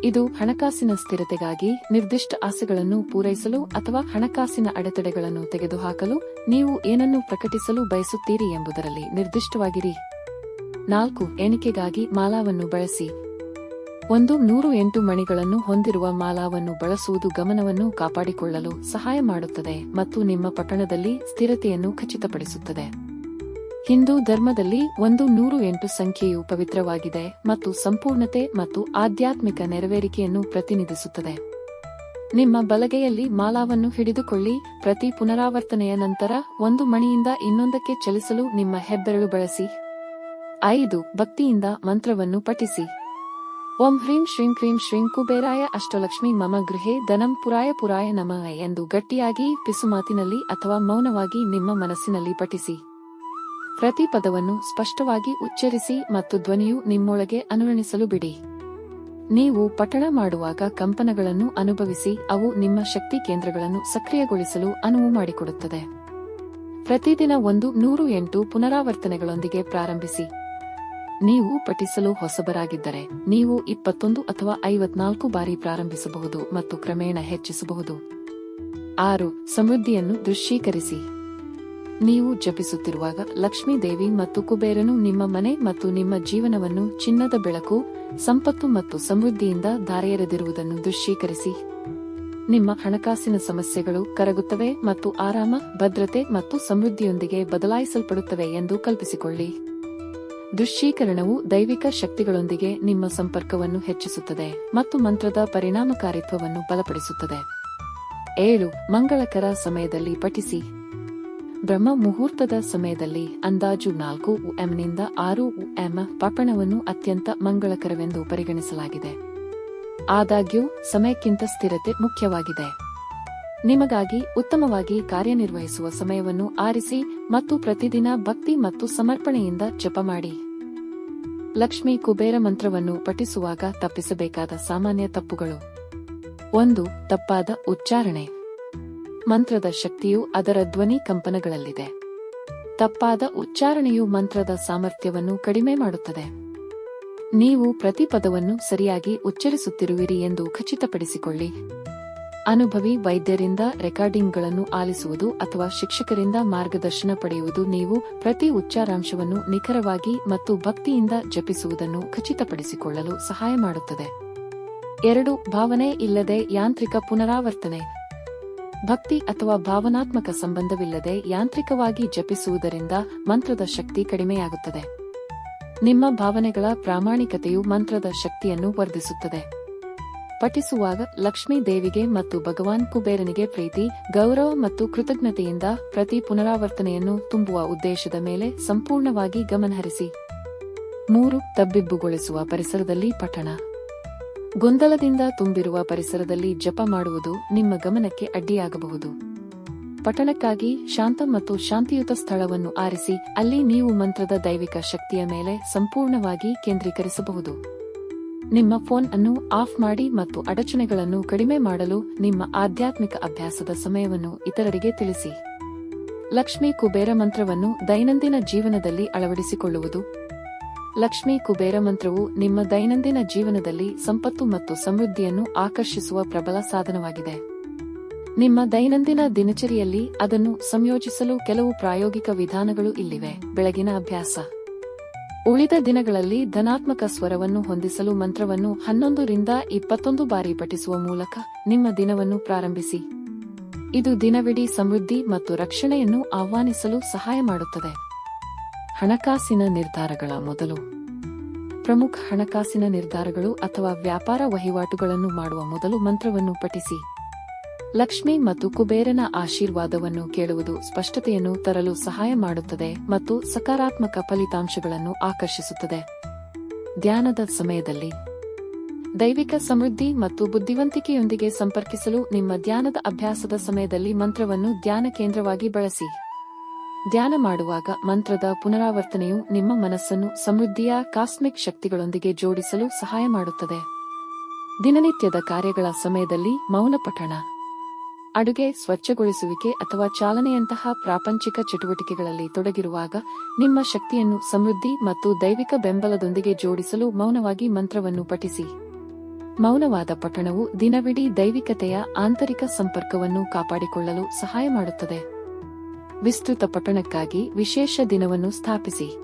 ಇದು ಹಣಕಾಸಿನ ಸ್ಥಿರತೆಗಾಗಿ ನಿರ್ದಿಷ್ಟ ಆಸೆಗಳನ್ನು ಪೂರೈಸಲು ಅಥವಾ ಹಣಕಾಸಿನ ಅಡೆತಡೆಗಳನ್ನು ತೆಗೆದುಹಾಕಲು ನೀವು ಏನನ್ನು ಪ್ರಕಟಿಸಲು ಬಯಸುತ್ತೀರಿ ಎಂಬುದರಲ್ಲಿ ನಿರ್ದಿಷ್ಟವಾಗಿರಿ. ನಾಲ್ಕು, ಎಣಿಕೆಗಾಗಿ ಮಾಲಾವನ್ನು ಬಳಸಿ. ಒಂದು ನೂರು ಎಂಟು ಮಣಿಗಳನ್ನು ಹೊಂದಿರುವ ಮಾಲಾವನ್ನು ಬಳಸುವುದು ಗಮನವನ್ನು ಕಾಪಾಡಿಕೊಳ್ಳಲು ಸಹಾಯ ಮಾಡುತ್ತದೆ ಮತ್ತು ನಿಮ್ಮ ಪಟ್ಟಣದಲ್ಲಿ ಸ್ಥಿರತೆಯನ್ನು ಖಚಿತಪಡಿಸುತ್ತದೆ. ಹಿಂದೂ ಧರ್ಮದಲ್ಲಿ ಒಂದು ನೂರು ಎಂಟು ಸಂಖ್ಯೆಯು ಪವಿತ್ರವಾಗಿದೆ ಮತ್ತು ಸಂಪೂರ್ಣತೆ ಮತ್ತು ಆಧ್ಯಾತ್ಮಿಕ ನೆರವೇರಿಕೆಯನ್ನು ಪ್ರತಿನಿಧಿಸುತ್ತದೆ. ನಿಮ್ಮ ಬಲಗೆಯಲ್ಲಿ ಮಾಲಾವನ್ನು ಹಿಡಿದುಕೊಳ್ಳಿ, ಪ್ರತಿ ಪುನರಾವರ್ತನೆಯ ನಂತರ ಒಂದು ಮಣಿಯಿಂದ ಇನ್ನೊಂದಕ್ಕೆ ಚಲಿಸಲು ನಿಮ್ಮ ಹೆಬ್ಬೆರಳು ಬಳಸಿ. ಐದು, ಭಕ್ತಿಯಿಂದ ಮಂತ್ರವನ್ನು ಪಠಿಸಿ. ಓಂ ಹ್ರೀಂ ಶ್ರೀಂ ಕ್ರೀಂ ಶ್ರೀಂ ಕುಬೇರಾಯ ಅಷ್ಟಲಕ್ಷ್ಮಿ ಮಮ ಗೃಹೆ ಧನಂ ಪುರಾಯ ಪುರಾಯ ನಮಃ ಎಂದು ಗಟ್ಟಿಯಾಗಿ ಪಿಸುಮಾತಿನಲ್ಲಿ ಅಥವಾ ಮೌನವಾಗಿ ನಿಮ್ಮ ಮನಸ್ಸಿನಲ್ಲಿ ಪಠಿಸಿ. ಪ್ರತಿ ಪದವನ್ನು ಸ್ಪಷ್ಟವಾಗಿ ಉಚ್ಚರಿಸಿ ಮತ್ತು ಧ್ವನಿಯು ನಿಮ್ಮೊಳಗೆ ಅನುರಣಿಸಲು ಬಿಡಿ. ನೀವು ಪಠಣ ಮಾಡುವಾಗ ಕಂಪನಗಳನ್ನು ಅನುಭವಿಸಿ ಅವು ನಿಮ್ಮ ಶಕ್ತಿ ಕೇಂದ್ರಗಳನ್ನು ಸಕ್ರಿಯಗೊಳಿಸಲು ಅನುವು ಮಾಡಿಕೊಡುತ್ತದೆ. ಪ್ರತಿದಿನ ಒಂದು ನೂರು ಎಂಟು ಪುನರಾವರ್ತನೆಗಳೊಂದಿಗೆ ಪ್ರಾರಂಭಿಸಿ. ನೀವು ಪಠಿಸಲು ಹೊಸಬರಾಗಿದ್ದರೆ ನೀವು ಇಪ್ಪತ್ತೊಂದು ಅಥವಾ ಐವತ್ನಾಲ್ಕು ಬಾರಿ ಪ್ರಾರಂಭಿಸಬಹುದು ಮತ್ತು ಕ್ರಮೇಣ ಹೆಚ್ಚಿಸಬಹುದು. ಆರು, ಸಮೃದ್ಧಿಯನ್ನು ದೃಶ್ಯೀಕರಿಸಿ. ನೀವು ಜಪಿಸುತ್ತಿರುವಾಗ ಲಕ್ಷ್ಮೀದೇವಿ ಮತ್ತು ಕುಬೇರನು ನಿಮ್ಮ ಮನೆ ಮತ್ತು ನಿಮ್ಮ ಜೀವನವನ್ನು ಚಿನ್ನದ ಬೆಳಕು, ಸಂಪತ್ತು ಮತ್ತು ಸಮೃದ್ಧಿಯಿಂದ ದಾರೆಯರೆದಿರುವುದನ್ನು ದೃಶ್ಯೀಕರಿಸಿ. ನಿಮ್ಮ ಹಣಕಾಸಿನ ಸಮಸ್ಯೆಗಳು ಕರಗುತ್ತವೆ ಮತ್ತು ಆರಾಮ, ಭದ್ರತೆ ಮತ್ತು ಸಮೃದ್ಧಿಯೊಂದಿಗೆ ಬದಲಾಯಿಸಲ್ಪಡುತ್ತವೆ ಎಂದು ಕಲ್ಪಿಸಿಕೊಳ್ಳಿ. ದೃಶ್ಯೀಕರಣವು ದೈವಿಕ ಶಕ್ತಿಗಳೊಂದಿಗೆ ನಿಮ್ಮ ಸಂಪರ್ಕವನ್ನು ಹೆಚ್ಚಿಸುತ್ತದೆ ಮತ್ತು ಮಂತ್ರದ ಪರಿಣಾಮಕಾರಿತ್ವವನ್ನು ಬಲಪಡಿಸುತ್ತದೆ. ಏಳು, ಮಂಗಳಕರ ಸಮಯದಲ್ಲಿ ಪಠಿಸಿ. ಬ್ರಹ್ಮ ಮುಹೂರ್ತದ ಸಮಯದಲ್ಲಿ ಅಂದಾಜು ನಾಲ್ಕು ಎಂನಿಂದ ಆರು ಎಂ ಪಪಣವನ್ನು ಅತ್ಯಂತ ಮಂಗಳಕರವೆಂದು ಪರಿಗಣಿಸಲಾಗಿದೆ. ಆದಾಗ್ಯೂ, ಸಮಯಕ್ಕಿಂತ ಸ್ಥಿರತೆ ಮುಖ್ಯವಾಗಿದೆ. ನಿಮಗಾಗಿ ಉತ್ತಮವಾಗಿ ಕಾರ್ಯನಿರ್ವಹಿಸುವ ಸಮಯವನ್ನು ಆರಿಸಿ ಮತ್ತು ಪ್ರತಿದಿನ ಭಕ್ತಿ ಮತ್ತು ಸಮರ್ಪಣೆಯಿಂದ ಜಪ ಮಾಡಿ. ಲಕ್ಷ್ಮಿ ಕುಬೇರ ಮಂತ್ರವನ್ನು ಪಠಿಸುವಾಗ ತಪ್ಪಿಸಬೇಕಾದ ಸಾಮಾನ್ಯ ತಪ್ಪುಗಳು. ಒಂದು, ತಪ್ಪಾದ ಉಚ್ಚಾರಣೆ. ಮಂತ್ರದ ಶಕ್ತಿಯು ಅದರ ಧ್ವನಿ ಕಂಪನಗಳಲ್ಲಿದೆ. ತಪ್ಪಾದ ಉಚ್ಚಾರಣೆಯು ಮಂತ್ರದ ಸಾಮರ್ಥ್ಯವನ್ನು ಕಡಿಮೆ ಮಾಡುತ್ತದೆ. ನೀವು ಪ್ರತಿ ಪದವನ್ನು ಸರಿಯಾಗಿ ಉಚ್ಚರಿಸುತ್ತಿರುವಿರಿ ಎಂದು ಖಚಿತಪಡಿಸಿಕೊಳ್ಳಿ. ಅನುಭವಿ ವೈದ್ಯರಿಂದ ರೆಕಾರ್ಡಿಂಗ್ಗಳನ್ನು ಆಲಿಸುವುದು ಅಥವಾ ಶಿಕ್ಷಕರಿಂದ ಮಾರ್ಗದರ್ಶನ ಪಡೆಯುವುದು ನೀವು ಪ್ರತಿ ಉಚ್ಚಾರಾಂಶವನ್ನು ನಿಖರವಾಗಿ ಮತ್ತು ಭಕ್ತಿಯಿಂದ ಜಪಿಸುವುದನ್ನು ಖಚಿತಪಡಿಸಿಕೊಳ್ಳಲು ಸಹಾಯ ಮಾಡುತ್ತದೆ. ಎರಡು, ಭಾವನೆ ಇಲ್ಲದೆ ಯಾಂತ್ರಿಕ ಪುನರಾವರ್ತನೆ. ಭಕ್ತಿ ಅಥವಾ ಭಾವನಾತ್ಮಕ ಸಂಬಂಧವಿಲ್ಲದೆ ಯಾಂತ್ರಿಕವಾಗಿ ಜಪಿಸುವುದರಿಂದ ಮಂತ್ರದ ಶಕ್ತಿ ಕಡಿಮೆಯಾಗುತ್ತದೆ. ನಿಮ್ಮ ಭಾವನೆಗಳ ಪ್ರಾಮಾಣಿಕತೆಯು ಮಂತ್ರದ ಶಕ್ತಿಯನ್ನು ವರ್ಧಿಸುತ್ತದೆ. ಪಠಿಸುವಾಗ ಲಕ್ಷ್ಮೀ ದೇವಿಗೆ ಮತ್ತು ಭಗವಾನ್ ಕುಬೇರನಿಗೆ ಪ್ರೀತಿ, ಗೌರವ ಮತ್ತು ಕೃತಜ್ಞತೆಯಿಂದ ಪ್ರತಿ ಪುನರಾವರ್ತನೆಯನ್ನು ತುಂಬುವ ಉದ್ದೇಶದ ಮೇಲೆ ಸಂಪೂರ್ಣವಾಗಿ ಗಮನಹರಿಸಿ. ಮೂರು, ತಬ್ಬಿಬ್ಬುಗೊಳಿಸುವ ಪರಿಸರದಲ್ಲಿ ಪಠಣ. ಗೊಂದಲದಿಂದ ತುಂಬಿರುವ ಪರಿಸರದಲ್ಲಿ ಜಪ ಮಾಡುವುದು ನಿಮ್ಮ ಗಮನಕ್ಕೆ ಅಡ್ಡಿಯಾಗಬಹುದು. ಪಠಣಕ್ಕಾಗಿ ಶಾಂತ ಮತ್ತು ಶಾಂತಿಯುತ ಸ್ಥಳವನ್ನು ಆರಿಸಿ, ಅಲ್ಲಿ ನೀವು ಮಂತ್ರದ ದೈವಿಕ ಶಕ್ತಿಯ ಮೇಲೆ ಸಂಪೂರ್ಣವಾಗಿ ಕೇಂದ್ರೀಕರಿಸಬಹುದು. ನಿಮ್ಮ ಫೋನ್ ಅನ್ನು ಆಫ್ ಮಾಡಿ ಮತ್ತು ಅಡಚಣೆಗಳನ್ನು ಕಡಿಮೆ ಮಾಡಲು ನಿಮ್ಮ ಆಧ್ಯಾತ್ಮಿಕ ಅಭ್ಯಾಸದ ಸಮಯವನ್ನು ಇತರರಿಗೆ ತಿಳಿಸಿ. ಲಕ್ಷ್ಮೀ ಕುಬೇರ ಮಂತ್ರವನ್ನು ದೈನಂದಿನ ಜೀವನದಲ್ಲಿ ಅಳವಡಿಸಿಕೊಳ್ಳುವುದು. ಲಕ್ಷ್ಮೀ ಕುಬೇರ ಮಂತ್ರವು ನಿಮ್ಮ ದೈನಂದಿನ ಜೀವನದಲ್ಲಿ ಸಂಪತ್ತು ಮತ್ತು ಸಮೃದ್ಧಿಯನ್ನು ಆಕರ್ಷಿಸುವ ಪ್ರಬಲ ಸಾಧನವಾಗಿದೆ. ನಿಮ್ಮ ದೈನಂದಿನ ದಿನಚರಿಯಲ್ಲಿ ಅದನ್ನು ಸಂಯೋಜಿಸಲು ಕೆಲವು ಪ್ರಾಯೋಗಿಕ ವಿಧಾನಗಳು ಇಲ್ಲಿವೆ. ಬೆಳಗಿನ ಅಭ್ಯಾಸ. ಉಳಿದ ದಿನಗಳಲ್ಲಿ ಧನಾತ್ಮಕ ಸ್ವರವನ್ನು ಹೊಂದಿಸಲು ಮಂತ್ರವನ್ನು ಹನ್ನೊಂದರಿಂದ ಇಪ್ಪತ್ತೊಂದು ಬಾರಿ ಪಠಿಸುವ ಮೂಲಕ ನಿಮ್ಮ ದಿನವನ್ನು ಪ್ರಾರಂಭಿಸಿ. ಇದು ದಿನವಿಡೀ ಸಮೃದ್ಧಿ ಮತ್ತು ರಕ್ಷಣೆಯನ್ನು ಆಹ್ವಾನಿಸಲು ಸಹಾಯ ಮಾಡುತ್ತದೆ. ಹಣಕಾಸಿನ ನಿರ್ಧಾರಗಳ ಮೊದಲು. ಪ್ರಮುಖ ಹಣಕಾಸಿನ ನಿರ್ಧಾರಗಳು ಅಥವಾ ವ್ಯಾಪಾರ ವಹಿವಾಟುಗಳನ್ನು ಮಾಡುವ ಮೊದಲು ಮಂತ್ರವನ್ನು ಪಠಿಸಿ. ಲಕ್ಷ್ಮಿ ಮತ್ತು ಕುಬೇರನ ಆಶೀರ್ವಾದವನ್ನು ಕೇಳುವುದು ಸ್ಪಷ್ಟತೆಯನ್ನು ತರಲು ಸಹಾಯ ಮಾಡುತ್ತದೆ ಮತ್ತು ಸಕಾರಾತ್ಮಕ ಫಲಿತಾಂಶಗಳನ್ನು ಆಕರ್ಷಿಸುತ್ತದೆ. ಧ್ಯಾನದ ಸಮಯದಲ್ಲಿ ದೈವಿಕ ಸಮೃದ್ಧಿ ಮತ್ತು ಬುದ್ಧಿವಂತಿಕೆಯೊಂದಿಗೆ ಸಂಪರ್ಕಿಸಲು ನಿಮ್ಮ ಧ್ಯಾನದ ಅಭ್ಯಾಸದ ಸಮಯದಲ್ಲಿ ಮಂತ್ರವನ್ನು ಧ್ಯಾನ ಕೇಂದ್ರವಾಗಿ ಬಳಸಿ. ಧ್ಯಾನ ಮಾಡುವಾಗ ಮಂತ್ರದ ಪುನರಾವರ್ತನೆಯು ನಿಮ್ಮ ಮನಸ್ಸನ್ನು ಸಮೃದ್ಧಿಯ ಕಾಸ್ಮಿಕ್ ಶಕ್ತಿಗಳೊಂದಿಗೆ ಜೋಡಿಸಲು ಸಹಾಯ ಮಾಡುತ್ತದೆ. ದಿನನಿತ್ಯದ ಕಾರ್ಯಗಳ ಸಮಯದಲ್ಲಿ ಮೌನ ಪಠಣ. ಅಡುಗೆ ಸ್ವಚ್ಛಗೊಳಿಸುವಿಕೆ ಅಥವಾ ಚಾಲನೆಯಂತಹ ಪ್ರಾಪಂಚಿಕ ಚಟುವಟಿಕೆಗಳಲ್ಲಿ ತೊಡಗಿರುವಾಗ ನಿಮ್ಮ ಶಕ್ತಿಯನ್ನು ಸಮೃದ್ಧಿ ಮತ್ತು ದೈವಿಕ ಬೆಂಬಲದೊಂದಿಗೆ ಜೋಡಿಸಲು ಮೌನವಾಗಿ ಮಂತ್ರವನ್ನು ಪಠಿಸಿ. ಮೌನವಾದ ಪಠಣವು ದಿನವಿಡೀ ದೈವಿಕತೆಯ ಆಂತರಿಕ ಸಂಪರ್ಕವನ್ನು ಕಾಪಾಡಿಕೊಳ್ಳಲು ಸಹಾಯ ಮಾಡುತ್ತದೆ. ವಿಸ್ತೃತ ಪಠಣಕ್ಕಾಗಿ ವಿಶೇಷ ದಿನವನ್ನು ಸ್ಥಾಪಿಸಿ.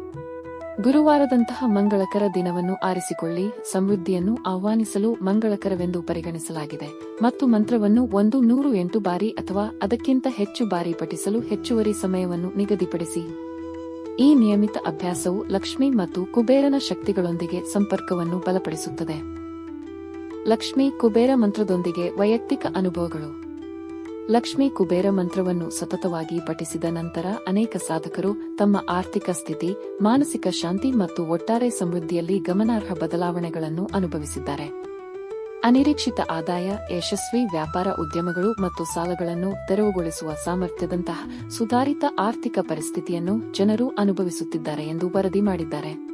ಗುರುವಾರದಂತಹ ಮಂಗಳಕರ ದಿನವನ್ನು ಆರಿಸಿಕೊಳ್ಳಿ, ಸಮೃದ್ಧಿಯನ್ನು ಆಹ್ವಾನಿಸಲು ಮಂಗಳಕರವೆಂದು ಪರಿಗಣಿಸಲಾಗಿದೆ. ಮತ್ತು ಮಂತ್ರವನ್ನು ಒಂದು ನೂರು ಎಂಟು ಬಾರಿ ಅಥವಾ ಅದಕ್ಕಿಂತ ಹೆಚ್ಚು ಬಾರಿ ಪಠಿಸಲು ಹೆಚ್ಚುವರಿ ಸಮಯವನ್ನು ನಿಗದಿಪಡಿಸಿ. ಈ ನಿಯಮಿತ ಅಭ್ಯಾಸವು ಲಕ್ಷ್ಮಿ ಮತ್ತು ಕುಬೇರನ ಶಕ್ತಿಗಳೊಂದಿಗೆ ಸಂಪರ್ಕವನ್ನು ಬಲಪಡಿಸುತ್ತದೆ. ಲಕ್ಷ್ಮಿ ಕುಬೇರ ಮಂತ್ರದೊಂದಿಗೆ ವೈಯಕ್ತಿಕ ಅನುಭವಗಳು. ಲಕ್ಷ್ಮಿ ಕುಬೇರ ಮಂತ್ರವನ್ನು ಸತತವಾಗಿ ಪಠಿಸಿದ ನಂತರ ಅನೇಕ ಸಾಧಕರು ತಮ್ಮ ಆರ್ಥಿಕ ಸ್ಥಿತಿ, ಮಾನಸಿಕ ಶಾಂತಿ ಮತ್ತು ಒಟ್ಟಾರೆ ಸಮೃದ್ಧಿಯಲ್ಲಿ ಗಮನಾರ್ಹ ಬದಲಾವಣೆಗಳನ್ನು ಅನುಭವಿಸಿದ್ದಾರೆ. ಅನಿರೀಕ್ಷಿತ ಆದಾಯ, ಯಶಸ್ವಿ ವ್ಯಾಪಾರ ಉದ್ಯಮಗಳು ಮತ್ತು ಸಾಲಗಳನ್ನು ತೆರವುಗೊಳಿಸುವ ಸಾಮರ್ಥ್ಯದಂತಹ ಸುಧಾರಿತ ಆರ್ಥಿಕ ಪರಿಸ್ಥಿತಿಯನ್ನು ಜನರು ಅನುಭವಿಸುತ್ತಿದ್ದಾರೆ ಎಂದು ವರದಿ ಮಾಡಿದ್ದಾರೆ.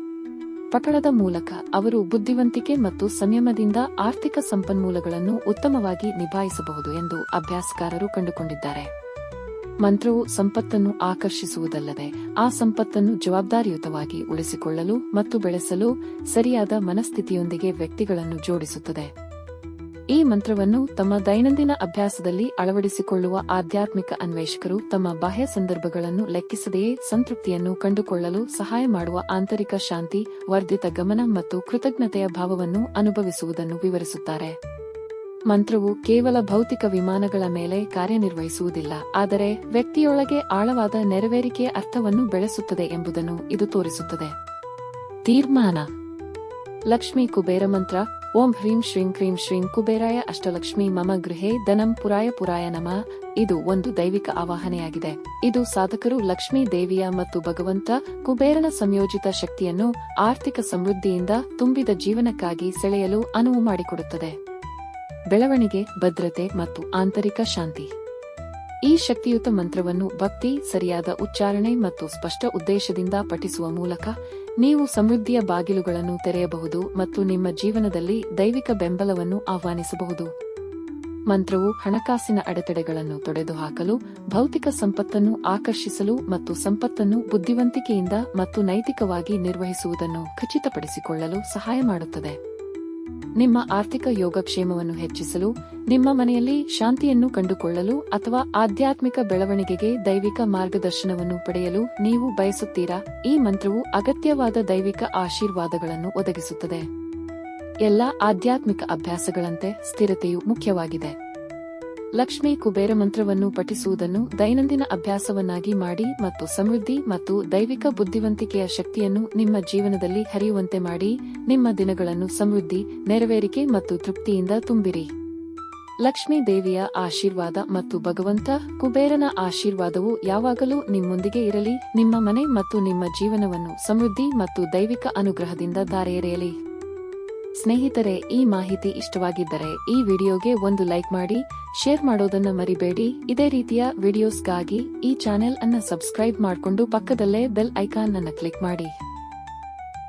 ಪಠಣದ ಮೂಲಕ ಅವರು ಬುದ್ಧಿವಂತಿಕೆ ಮತ್ತು ಸಂಯಮದಿಂದ ಆರ್ಥಿಕ ಸಂಪನ್ಮೂಲಗಳನ್ನು ಉತ್ತಮವಾಗಿ ನಿಭಾಯಿಸಬಹುದು ಎಂದು ಅಭ್ಯಾಸಕಾರರು ಕಂಡುಕೊಂಡಿದ್ದಾರೆ. ಮಂತ್ರವು ಸಂಪತ್ತನ್ನು ಆಕರ್ಷಿಸುವುದಲ್ಲದೆ ಆ ಸಂಪತ್ತನ್ನು ಜವಾಬ್ದಾರಿಯುತವಾಗಿ ಉಳಿಸಿಕೊಳ್ಳಲು ಮತ್ತು ಬೆಳೆಸಲು ಸರಿಯಾದ ಮನಸ್ಥಿತಿಯೊಂದಿಗೆ ವ್ಯಕ್ತಿಗಳನ್ನು ಜೋಡಿಸುತ್ತದೆ. ಈ ಮಂತ್ರವನ್ನು ತಮ್ಮ ದೈನಂದಿನ ಅಭ್ಯಾಸದಲ್ಲಿ ಅಳವಡಿಸಿಕೊಳ್ಳುವ ಆಧ್ಯಾತ್ಮಿಕ ಅನ್ವೇಷಕರು ತಮ್ಮ ಬಾಹ್ಯ ಸಂದರ್ಭಗಳನ್ನು ಲೆಕ್ಕಿಸದೆಯೇ ಸಂತೃಪ್ತಿಯನ್ನು ಕಂಡುಕೊಳ್ಳಲು ಸಹಾಯ ಮಾಡುವ ಆಂತರಿಕ ಶಾಂತಿ, ವರ್ಧಿತ ಗಮನ ಮತ್ತು ಕೃತಜ್ಞತೆಯ ಭಾವವನ್ನು ಅನುಭವಿಸುವುದನ್ನು ವಿವರಿಸುತ್ತಾರೆ. ಮಂತ್ರವು ಕೇವಲ ಭೌತಿಕ ವಿಮಾನಗಳ ಮೇಲೆ ಕಾರ್ಯನಿರ್ವಹಿಸುವುದಿಲ್ಲ, ಆದರೆ ವ್ಯಕ್ತಿಯೊಳಗೆ ಆಳವಾದ ನೆರವೇರಿಕೆಯ ಅರ್ಥವನ್ನು ಬೆಳೆಸುತ್ತದೆ ಎಂಬುದನ್ನು ಇದು ತೋರಿಸುತ್ತದೆ. ತೀರ್ಮಾನ. ಲಕ್ಷ್ಮೀ ಕುಬೇರ ಮಂತ್ರ ಓಂ ಹ್ರೀಂ ಶ್ರೀಂ ಕ್ರೀಂ ಶ್ರೀಂ ಕುಬೇರಾಯ ಅಷ್ಟಲಕ್ಷ್ಮಿ ಮಮ ಗೃಹೇ ಧನಂ ಪುರಾಯ ಪುರಾಯ ನಮ. ಇದು ಒಂದು ದೈವಿಕ ಆವಾಹನೆಯಾಗಿದೆ. ಇದು ಸಾಧಕರು ಲಕ್ಷ್ಮೀ ದೇವಿಯ ಮತ್ತು ಭಗವಂತ ಕುಬೇರನ ಸಂಯೋಜಿತ ಶಕ್ತಿಯನ್ನು ಆರ್ಥಿಕ ಸಮೃದ್ಧಿಯಿಂದ ತುಂಬಿದ ಜೀವನಕ್ಕಾಗಿ ಸೆಳೆಯಲು ಅನುವು ಮಾಡಿಕೊಡುತ್ತದೆ. ಬೆಳವಣಿಗೆ, ಭದ್ರತೆ ಮತ್ತು ಆಂತರಿಕ ಶಾಂತಿ. ಈ ಶಕ್ತಿಯುತ ಮಂತ್ರವನ್ನು ಭಕ್ತಿ, ಸರಿಯಾದ ಉಚ್ಚಾರಣೆ ಮತ್ತು ಸ್ಪಷ್ಟ ಉದ್ದೇಶದಿಂದ ಪಠಿಸುವ ಮೂಲಕ ನೀವು ಸಮೃದ್ಧಿಯ ಬಾಗಿಲುಗಳನ್ನು ತೆರೆಯಬಹುದು ಮತ್ತು ನಿಮ್ಮ ಜೀವನದಲ್ಲಿ ದೈವಿಕ ಬೆಂಬಲವನ್ನು ಆಹ್ವಾನಿಸಬಹುದು. ಮಂತ್ರವು ಹಣಕಾಸಿನ ಅಡೆತಡೆಗಳನ್ನು ತೊಡೆದುಹಾಕಲು, ಭೌತಿಕ ಸಂಪತ್ತನ್ನು ಆಕರ್ಷಿಸಲು ಮತ್ತು ಸಂಪತ್ತನ್ನು ಬುದ್ಧಿವಂತಿಕೆಯಿಂದ ಮತ್ತು ನೈತಿಕವಾಗಿ ನಿರ್ವಹಿಸುವುದನ್ನು ಖಚಿತಪಡಿಸಿಕೊಳ್ಳಲು ಸಹಾಯ ಮಾಡುತ್ತದೆ. ನಿಮ್ಮ ಆರ್ಥಿಕ ಯೋಗಕ್ಷೇಮವನ್ನು ಹೆಚ್ಚಿಸಲು, ನಿಮ್ಮ ಮನೆಯಲ್ಲಿ ಶಾಂತಿಯನ್ನು ಕಂಡುಕೊಳ್ಳಲು ಅಥವಾ ಆಧ್ಯಾತ್ಮಿಕ ಬೆಳವಣಿಗೆಗೆ ದೈವಿಕ ಮಾರ್ಗದರ್ಶನವನ್ನು ಪಡೆಯಲು ನೀವು ಬಯಸುತ್ತೀರಾ? ಈ ಮಂತ್ರವು ಅಗತ್ಯವಾದ ದೈವಿಕ ಆಶೀರ್ವಾದಗಳನ್ನು ಒದಗಿಸುತ್ತದೆ. ಎಲ್ಲ ಆಧ್ಯಾತ್ಮಿಕ ಅಭ್ಯಾಸಗಳಂತೆ ಸ್ಥಿರತೆಯು ಮುಖ್ಯವಾಗಿದೆ. ಲಕ್ಷ್ಮೀ ಕುಬೇರ ಮಂತ್ರವನ್ನು ಪಠಿಸುವುದನ್ನು ದೈನಂದಿನ ಅಭ್ಯಾಸವನ್ನಾಗಿ ಮಾಡಿ ಮತ್ತು ಸಮೃದ್ಧಿ ಮತ್ತು ದೈವಿಕ ಬುದ್ಧಿವಂತಿಕೆಯ ಶಕ್ತಿಯನ್ನು ನಿಮ್ಮ ಜೀವನದಲ್ಲಿ ಹರಿಯುವಂತೆ ಮಾಡಿ, ನಿಮ್ಮ ದಿನಗಳನ್ನು ಸಮೃದ್ಧಿ, ನೆರವೇರಿಕೆ ಮತ್ತು ತೃಪ್ತಿಯಿಂದ ತುಂಬಿರಿ. ಲಕ್ಷ್ಮೀ ದೇವಿಯ ಆಶೀರ್ವಾದ ಮತ್ತು ಭಗವಂತ, ಕುಬೇರನ ಆಶೀರ್ವಾದವು ಯಾವಾಗಲೂ ನಿಮ್ಮೊಂದಿಗೆ ಇರಲಿ, ನಿಮ್ಮ ಮನೆ ಮತ್ತು ನಿಮ್ಮ ಜೀವನವನ್ನು ಸಮೃದ್ಧಿ ಮತ್ತು ದೈವಿಕ ಅನುಗ್ರಹದಿಂದ ದಾರೆಯೆರೆಯಲಿ. ಸ್ನೇಹಿತರೆ, ಈ ಮಾಹಿತಿ ಇಷ್ಟವಾಗಿದ್ದರೆ ಈ ವಿಡಿಯೋಗೆ ಒಂದು ಲೈಕ್ ಮಾಡಿ, ಶೇರ್ ಮಾಡೋದನ್ನ ಮರಿಬೇಡಿ. ಇದೇ ರೀತಿಯ ವಿಡಿಯೋಸ್ಗಾಗಿ ಈ ಚಾನೆಲ್ ಅನ್ನ ಸಬ್ಸ್ಕ್ರೈಬ್ ಮಾಡಿಕೊಂಡು ಪಕ್ಕದಲ್ಲೇ ಬೆಲ್ ಐಕಾನ್ ಅನ್ನು ಕ್ಲಿಕ್ ಮಾಡಿ.